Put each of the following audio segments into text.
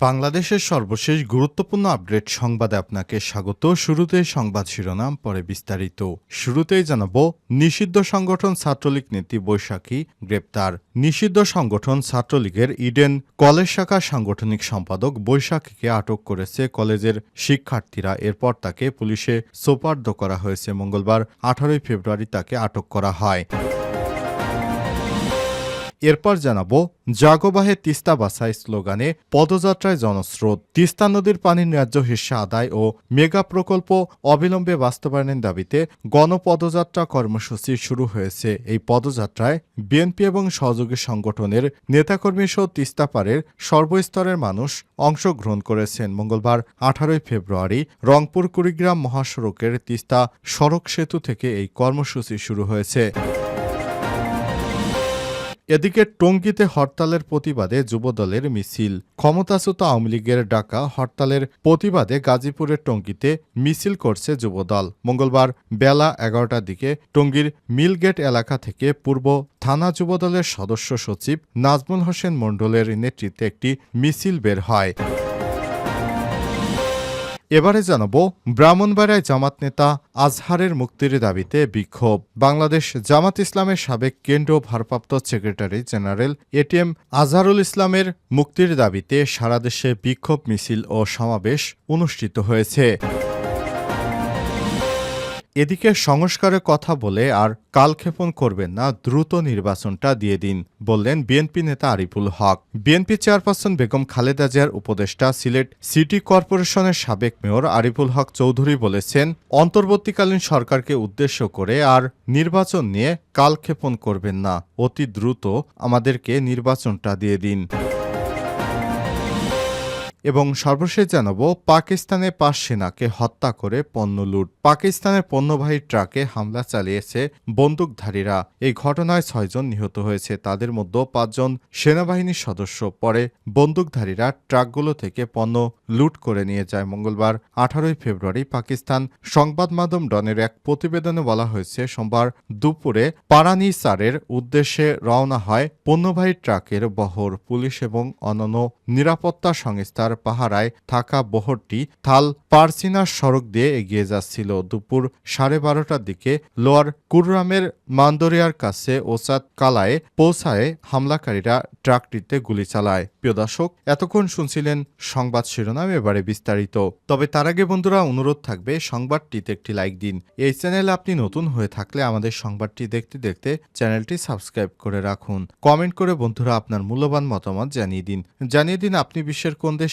বাংলাদেশের সর্বশেষ গুরুত্বপূর্ণ আপডেট সংবাদে আপনাকে স্বাগত। শুরুতে সংবাদ শিরোনাম, পরে বিস্তারিত। শুরুতেই জানাব, নিষিদ্ধ সংগঠন ছাত্রলীগ নেত্রী বৈশাখী গ্রেপ্তার। নিষিদ্ধ সংগঠন ছাত্রলীগের ইডেন কলেজ শাখা সাংগঠনিক সম্পাদক বৈশাখীকে আটক করেছে কলেজের শিক্ষার্থীরা। এরপর তাকে পুলিশে সোপার্দ করা হয়েছে। মঙ্গলবার আঠারোই ফেব্রুয়ারি তাকে আটক করা হয়। এরপর জানাব, জাগোবাহে তিস্তা বাসাই স্লোগানে পদযাত্রায় জনস্রোত। তিস্তা নদীর পানির ন্যায্য হিস্সা আদায় ও মেগা প্রকল্প অবিলম্বে বাস্তবায়নের দাবিতে গণপদযাত্রা কর্মসূচি শুরু হয়েছে। এই পদযাত্রায় বিএনপি এবং সহযোগী সংগঠনের নেতাকর্মী সহ তিস্তা পারের সর্বস্তরের মানুষ অংশগ্রহণ করেছেন। মঙ্গলবার আঠারোই ফেব্রুয়ারি রংপুর কুড়িগ্রাম মহাসড়কের তিস্তা সড়ক সেতু থেকে এই কর্মসূচি শুরু হয়েছে। এদিকে টঙ্গীতে হরতালের প্রতিবাদে যুবদলের মিছিল। ক্ষমতাচ্যুত আওয়ামী লীগের ডাকা হরতালের প্রতিবাদে গাজীপুরের টঙ্গীতে মিছিল করছে যুবদল। মঙ্গলবার বেলা এগারোটার দিকে টঙ্গীর মিলগেট এলাকা থেকে পূর্ব থানা যুবদলের সদস্য সচিব নাজমুল হোসেন মণ্ডলের নেতৃত্বে একটি মিছিল বের হয়। এবারে জানাব ব্রাহ্মণবাড়ায় জামাত নেতা আজহারের মুক্তির দাবিতে বিক্ষোভ। বাংলাদেশ জামাত ইসলামের সাবেক কেন্দ্র ভারপ্রাপ্ত সেক্রেটারি জেনারেল এটিএম আজহারুল ইসলামের মুক্তির দাবিতে সারা দেশে বিক্ষোভ মিছিল ও সমাবেশ অনুষ্ঠিত হয়েছে। এদিকে সংস্কারের কথা বলে আর কালক্ষেপণ করবেন না, দ্রুত নির্বাচনটা দিয়ে দিন, বললেন বিএনপি নেতা আরিফুল হক। বিএনপি চেয়ারপারসন বেগম খালেদা জিয়ার উপদেষ্টা, সিলেট সিটি কর্পোরেশনের সাবেক মেয়র আরিফুল হক চৌধুরী বলেছেন, অন্তর্বর্তীকালীন সরকারকে উদ্দেশ্য করে আর নির্বাচন নিয়ে কালক্ষেপণ করবেন না, অতি দ্রুত আমাদেরকে নির্বাচনটা দিয়ে দিন। এবং সর্বশেষ জানাব, পাকিস্তানে পাঁচ সেনাকে হত্যা করে পণ্য লুট। পাকিস্তানের পণ্যবাহী ট্রাকে হামলা চালিয়েছে বন্দুকধারীরা। এই ঘটনায় ছয়জন নিহত হয়েছে। তাদের মধ্যে পাঁচজন সেনাবাহিনীর সদস্য। পরে বন্দুকধারীরা ট্রাকগুলো থেকে পণ্য লুট করে নিয়ে যায়। মঙ্গলবার, আঠারোই ফেব্রুয়ারি পাকিস্তান সংবাদ মাধ্যম ডনের এক প্রতিবেদনে বলা হয়েছে, সোমবার দুপুরে পারানি সারের উদ্দেশ্যে রওনা হয় পণ্যবাহী ট্রাকের বহর। পুলিশ এবং অন্যান্য নিরাপত্তা সংস্থার পাহারায় থাকা বহরটি থাল পারচিনা সড়ক দিয়ে এগিয়ে যাচ্ছিল। দুপুর সাড়ে বারোটার দিকে লোয়ার কুররামের মান্দরিয়ার কাছে ওসাদ কালায় পৌঁছায় হামলাকারীরা ট্রাকটিতে গুলি চালায়। প্রিয় দর্শক, এতক্ষণ শুনছিলেন সংবাদ শিরোনাম, এবারে বিস্তারিত। তবে তার আগে বন্ধুরা, অনুরোধ থাকবে সংবাদটিতে একটি লাইক দিন। এই চ্যানেলে আপনি নতুন হয়ে থাকলে আমাদের সংবাদটি দেখতে দেখতে চ্যানেলটি সাবস্ক্রাইব করে রাখুন। কমেন্ট করে বন্ধুরা আপনার মূল্যবান মতামত জানিয়ে দিন। জানিয়ে দিন আপনি বিশ্বের কোন দেশ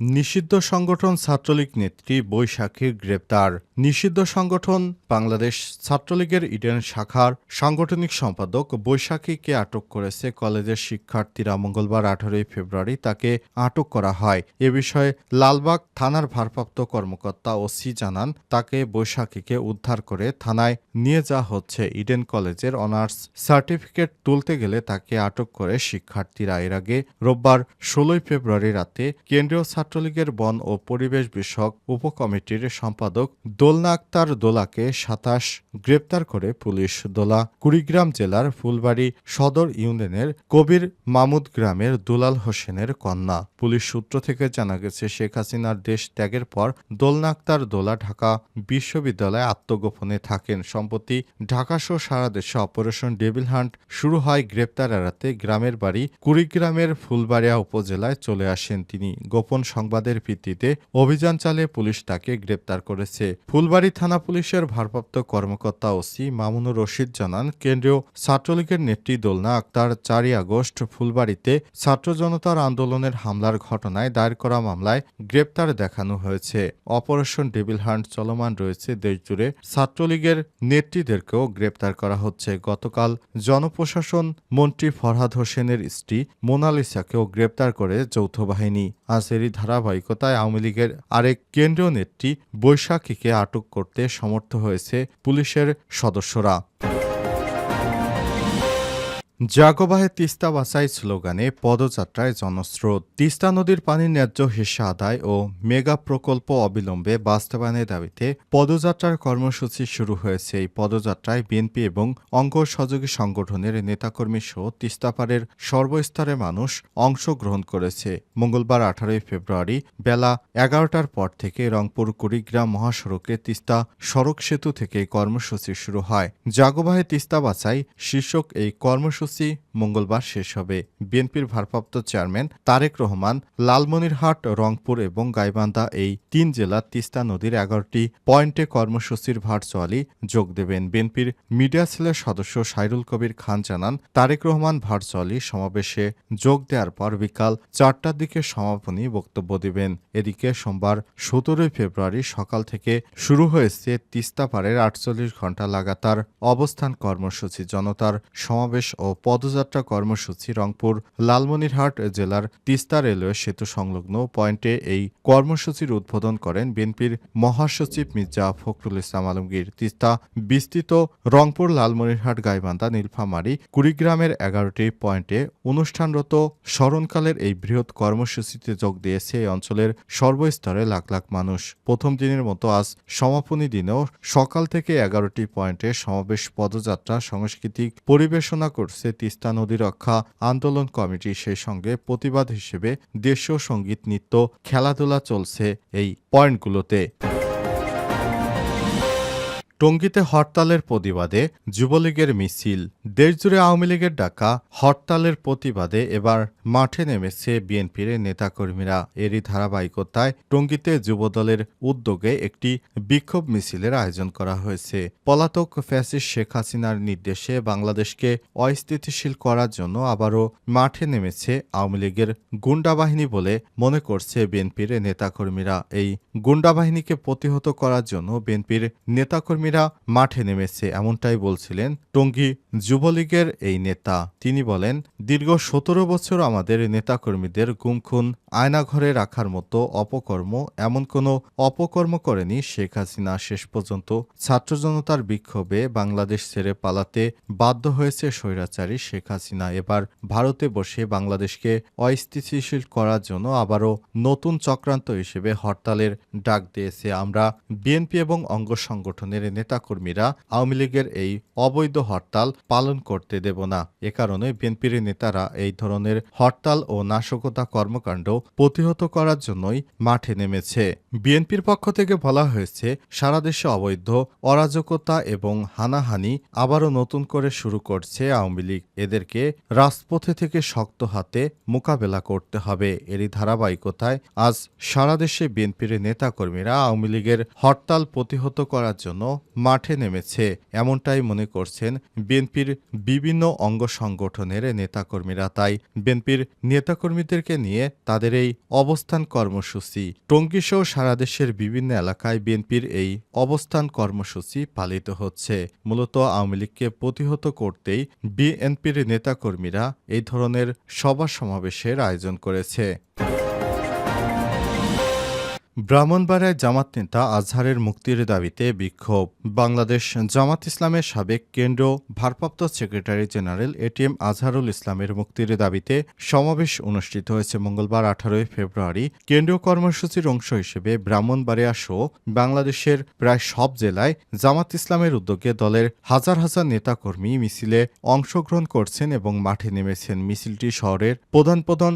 নিষিদ্ধ সংগঠন ছাত্রলীগ নেত্রী বৈশাখীর গ্রেপ্তার। নিষিদ্ধ সংগঠন বাংলাদেশ ছাত্রলীগের ইডেন শাখার সাংগঠনিক সম্পাদক বৈশাখীকে আটক করেছে কলেজের শিক্ষার্থীরা মঙ্গলবার আঠারোই ফেব্রুয়ারি তাকে আটক করা হয়। এ বিষয়ে লালবাগ থানার ভারপ্রাপ্ত কর্মকর্তা ওসি জানান, তাকে বৈশাখীকে উদ্ধার করে থানায় নিয়ে যাওয়া হচ্ছে। ইডেন কলেজের অনার্স সার্টিফিকেট তুলতে গেলে তাকে আটক করে শিক্ষার্থীরা। এর আগে রোববার ষোলোই ফেব্রুয়ারি রাতে কেন্দ্রীয় ছাত্রলীগের বন ও পরিবেশ বিষয়ক উপকমিটির সম্পাদক দোলনা আক্তার দোলাকে সাতাশ গ্রেপ্তার করে পুলিশ দোলা। কুড়িগ্রাম জেলার ফুলবাড়ি সদর ইউনিয়নের কবির মামুদ গ্রামের দুলাল হোসেনের কন্যা। পুলিশ সূত্র থেকে জানা গেছে, শেখ হাসিনার দেশ ত্যাগের পর দোলনা আক্তার দোলা ঢাকা বিশ্ববিদ্যালয়ে আত্মগোপনে থাকেন। সম্প্রতি ঢাকাসহ সারা দেশে অপারেশন ডেভিল হান্ট শুরু হয় গ্রেপ্তার এড়াতে। গ্রামের বাড়ি কুড়িগ্রামের ফুলবাড়িয়া উপজেলায় চলে আসেন তিনি। গোপন সংবাদের ভিত্তিতে অভিযান চালিয়ে পুলিশ তাকে গ্রেপ্তার করেছে। ফুলবাড়ি থানা পুলিশের ভারপ্রাপ্ত কর্মকর্তা ওসি মামুনুর রশিদ জানান, কেন্দ্রীয় ছাত্রলীগের নেত্রী দোলনা আক্তার চারই আগস্ট ফুলবাড়িতে ছাত্র জনতার আন্দোলনের হামলার ঘটনায় দায়ের করা মামলায় গ্রেপ্তার দেখানো হয়েছে। অপারেশন ডেভিল হান্ট চলমান রয়েছে দেশজুড়ে। ছাত্রলীগের নেত্রীদেরকেও গ্রেপ্তার করা হচ্ছে। গতকাল জনপ্রশাসন মন্ত্রী ফরহাদ হোসেনের স্ত্রী মোনালিসাকেও গ্রেপ্তার করে যৌথ বাহিনী। আজ ধারাবাহিকতায় আওয়ামী লীগের আরেক কেন্দ্রীয় নেত্রী বৈশাখীকে আটক করতে সমর্থ হয়েছে পুলিশের সদস্যরা। জাগোবাহে তিস্তা বাঁচাই স্লোগানে পদযাত্রায় জনস্রোত। তিস্তা নদীর পানির ন্যায্য হিস্সা আদায় ও মেগা প্রকল্প অবিলম্বে বাস্তবায়নের দাবিতে পদযাত্রার কর্মসূচি শুরু হয়েছে। এই পদযাত্রায় বিএনপি এবং অঙ্গ সহযোগী সংগঠনের নেতাকর্মী সহ তিস্তাপাড়ের সর্বস্তরের মানুষ অংশগ্রহণ করেছে। মঙ্গলবার আঠারোই ফেব্রুয়ারি বেলা এগারোটার পর থেকে রংপুর কুড়িগ্রাম মহাসড়কে তিস্তা সড়ক সেতু থেকে কর্মসূচি শুরু হয়। জাগোবাহে তিস্তা বাঁচাই শীর্ষক এই কর্মসূচি মঙ্গলবার শেষ হবে। বিএনপির ভারপ্রাপ্ত চেয়ারম্যান তারেক রহমান লালমনিরহাট, রংপুর এবং গাইবান্ধা এই তিন জেলা তিস্তা নদীর এগারোটি পয়েন্টে কর্মসূচির ভার্চুয়ালি যোগ দেবেন। বিএনপির মিডিয়া সেলের সদস্য সাইরুল কবির খান জানান, তারেক রহমান ভার্চুয়ালি সমাবেশে যোগ দেওয়ার পর বিকাল চারটার দিকে সমাপনী বক্তব্য দিবেন। এদিকে সোমবার সতেরোই ফেব্রুয়ারি সকাল থেকে শুরু হয়েছে তিস্তাপাড়ের আটচল্লিশ ঘণ্টা লাগাতার অবস্থান কর্মসূচি। জনতার সমাবেশ ও পদযাত্রা কর্মসূচি রংপুর লালমনিরহাট জেলার তিস্তা রেলওয়ে সেতু সংলগ্ন পয়েন্টে এই কর্মসূচির উদ্বোধন করেন বিএনপির মহাসচিব মির্জা ফখরুল ইসলাম আলমগীর। তিস্তা বিস্তৃত রংপুর লালমনিরহাট গাইবান্ধা নীলফামারী কুড়িগ্রামের এগারোটি পয়েন্টে অনুষ্ঠানরত স্মরণকালের এই বৃহৎ কর্মসূচিতে যোগ দিয়েছে এই অঞ্চলের সর্বস্তরে লাখ লাখ মানুষ। প্রথম দিনের মতো আজ সমাপনী দিনেও সকাল থেকে এগারোটি পয়েন্টে সমাবেশ পদযাত্রা সাংস্কৃতিক পরিবেশনা করছে তিস্তা নদী রক্ষা আন্দোলন কমিটি সেই সঙ্গে প্রতিবাদ হিসেবে দেশীয় সংগীত, নৃত্য, খেলাধুলা চলছে এই পয়েন্টগুলোতে। টঙ্গীতে হরতালের প্রতিবাদে যুবলীগের মিছিল, দেশজুড়ে আওয়ামী লীগের ডাকা, হরতালের প্রতিবাদে এবার মাঠে নেমেছে বিএনপির নেতাকর্মীরা। এরই ধারাবাহিকতায় টঙ্গীতে যুবদলের উদ্যোগে একটি বিক্ষোভ মিছিলের আয়োজন করা হয়েছে। পলাতক ফ্যাসিস্ট শেখ হাসিনার নির্দেশে বাংলাদেশকে অস্থিতিশীল করার জন্য আবারও মাঠে নেমেছে আওয়ামী লীগের গুন্ডা বাহিনী বলে মনে করছে বিএনপির নেতাকর্মীরা। এই গুন্ডা বাহিনীকে প্রতিহত করার জন্য বিএনপির নেতাকর্মীরা মাঠে নেমেছে, এমনটাই বলছিলেন টঙ্গী যুবলীগের এই নেতা। তিনি বলেন, দীর্ঘ সতেরো বছর আমাদের নেতাকর্মীদের গুমখুন আয়নাঘরে রাখার মতো অপকর্ম, এমন কোনো অপকর্ম করেনি শেখ হাসিনা। শেষ পর্যন্ত ছাত্র জনতার বিক্ষোভে বাংলাদেশ ছেড়ে পালাতে বাধ্য হয়েছে স্বৈরাচারী শেখ হাসিনা। এবার ভারতে বসে বাংলাদেশকে অস্থিতিশীল করার জন্য আবারও নতুন চক্রান্ত হিসেবে হরতালের ডাক দিয়েছে। আমরা বিএনপি এবং অঙ্গ সংগঠনের নেতাকর্মীরা আওয়ামী লীগের এই অবৈধ হরতাল পালন করতে দেব না। এ কারণে বিএনপির নেতারা এই ধরনের হরতাল ও নাশকতা কর্মকাণ্ড প্রতিহত করার জন্যই মাঠে নেমেছে। বিএনপির পক্ষ থেকে বলা হয়েছে, সারা দেশে অবৈধ, অরাজকতা এবং হানাহানি আবারও নতুন করে শুরু করছে আওয়ামী লীগ। এদেরকে রাজপথে থেকে শক্ত হাতে মোকাবেলা করতে হবে। এরই ধারাবাহিকতায় আজ সারা দেশে বিএনপির নেতাকর্মীরা আওয়ামী লীগের হরতাল প্রতিহত করার জন্য মাঠে নেমেছে। এমনটাই মনে করছেন বিএনপির বিভিন্ন অঙ্গ সংগঠনের নেতাকর্মীরা। তাই বিএনপির নেতাকর্মীদেরকে নিয়ে তাদের এই অবস্থান কর্মসূচি টঙ্গীসহ সারা দেশের বিভিন্ন এলাকায় বিএনপির এই অবস্থান কর্মসূচি পালিত হচ্ছে। মূলত আওয়ামী লীগকে প্রতিহত করতেই বিএনপির নেতাকর্মীরা এই ধরনের সভা সমাবেশের আয়োজন করেছে। ব্রাহ্মণবাড়ায় জামাত নেতা আজহারের মুক্তির দাবিতে বিক্ষোভ। বাংলাদেশ জামাত ইসলামের সাবেক কেন্দ্র ভারপ্রাপ্ত সেক্রেটারি জেনারেল এটিএম আজহারুল ইসলামের মুক্তির দাবিতে সমাবেশ অনুষ্ঠিত হয়েছে মঙ্গলবার আঠারোই ফেব্রুয়ারি। কেন্দ্রীয় কর্মসূচির অংশ হিসেবে ব্রাহ্মণবাড়িয়া সহ বাংলাদেশের প্রায় সব জেলায় জামাত ইসলামের উদ্যোগে দলের হাজার হাজার নেতাকর্মী মিছিলে অংশগ্রহণ করছেন এবং মাঠে নেমেছেন মিছিলটি শহরের প্রধান প্রধান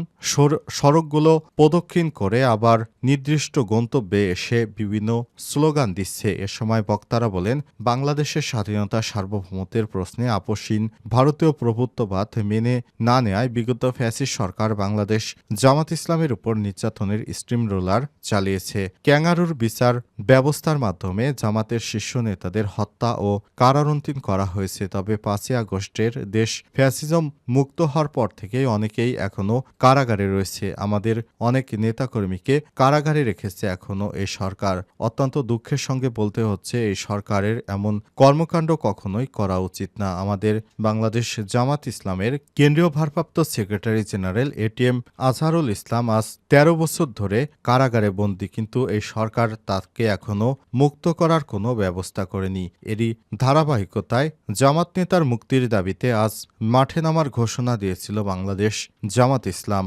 সড়কগুলো প্রদক্ষিণ করে আবার নির্দিষ্ট গন্তব্যে এসে বিভিন্ন স্লোগান দিচ্ছে। এ সময় বক্তারা বলেন, বাংলাদেশের স্বাধীনতা সার্বভৌমত্বের প্রশ্নে আপসীন ভারতীয় প্রভুত্ববাদ মেনে না নেয় বিগত ফ্যাসিস্ট সরকার বাংলাদেশ জামাত ইসলামের উপর নির্যাতনের স্ট্রিম রোলার চালিয়েছে। ক্যাঙ্গারুর বিচার ব্যবস্থার মাধ্যমে জামাতের শীর্ষ নেতাদের হত্যা ও কারারন্তিন করা হয়েছে। তবে পাঁচই আগস্টের দেশ ফ্যাসিজম মুক্ত হওয়ার পর থেকেই অনেকেই এখনও কারাগারে রয়েছে। আমাদের অনেক নেতাকর্মীকে কারাগারে রেখেছে। রেখেছে এখনও এই সরকার। অত্যন্ত দুঃখের সঙ্গে বলতে হচ্ছে এই সরকারের এমন কর্মকাণ্ড কখনোই করা উচিত না। আমাদের বাংলাদেশ জামাত ইসলামের কেন্দ্রীয় ভারপ্রাপ্ত secretary general ATM Azharul Islam আজ তেরো বছর ধরে কারাগারে বন্দী, কিন্তু এই সরকার তাকে এখনও মুক্ত করার কোনো ব্যবস্থা করেনি। এরই ধারাবাহিকতায় জামাত নেতার মুক্তির দাবিতে আজ মাঠে নামার ঘোষণা দিয়েছিল বাংলাদেশ জামাত ইসলাম।